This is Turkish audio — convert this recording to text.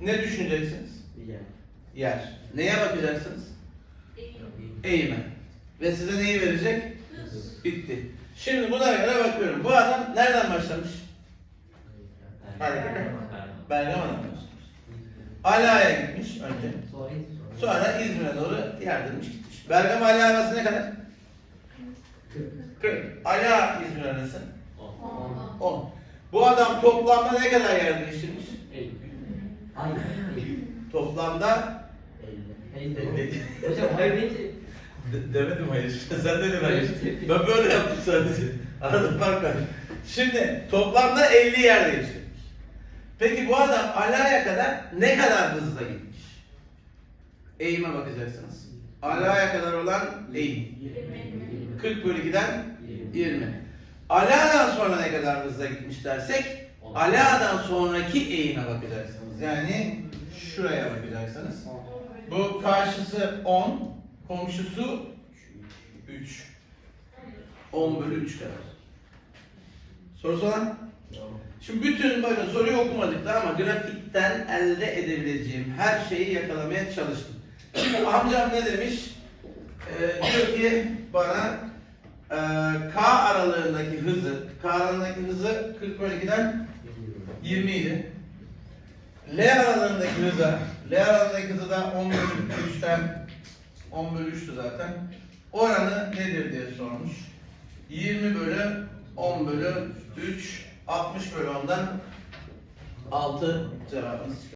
ne düşüneceksiniz? Yer. Yer. Neye bakacaksınız? Eğime. Ve size neyi verecek? Bitti. Şimdi buna göre bakıyorum. Bu adam nereden başlamış? Harekete. Bergama'dan başlamış. Ala'ya gitmiş önce. Sonra İzmir'e doğru yardırmış gitmiş. Bergama Ala arası ne kadar? 40. Ala İzmir arası 10. Bu adam toplamda ne kadar yer değiştirmiş? Hayır. Toplamda Elli. Elli. Hocam hayır deyince De- demedim hayır. Sen dedin hayır. Ben böyle yaptım sadece. Arada fark var. Şimdi toplamda 50 yer değiştirmiş. Peki bu adam Ala'ya kadar ne kadar hızla gitmiş? Eğime bakacaksınız. Ala'ya kadar olan eğim. 40 bölü 2'den 20. Ala'dan sonra ne kadar hızla gitmiş dersek Ala'dan sonraki eğime bakacaksınız. Yani şuraya bakacaksınız. Bu karşısı 10, komşusu 3. 10 bölü 3 kadar. Sorusu olan? Şimdi bütün bakın soruyu okumadık da ama grafikten elde edebileceğim her şeyi yakalamaya çalıştım. Şimdi amcam ne demiş? Ee, diyor ki bana e, K aralığındaki hızı, K aralığındaki hızı 40 bölü 2'den 20 idi. L aralığındaki hıza, L aralığındaki hızı da 10 bölü 3'ten 10 bölü 3'tü zaten. Oranı nedir diye sormuş. 20 bölü 10 bölü 3, 60 bölü 10'dan 6 cevabımız.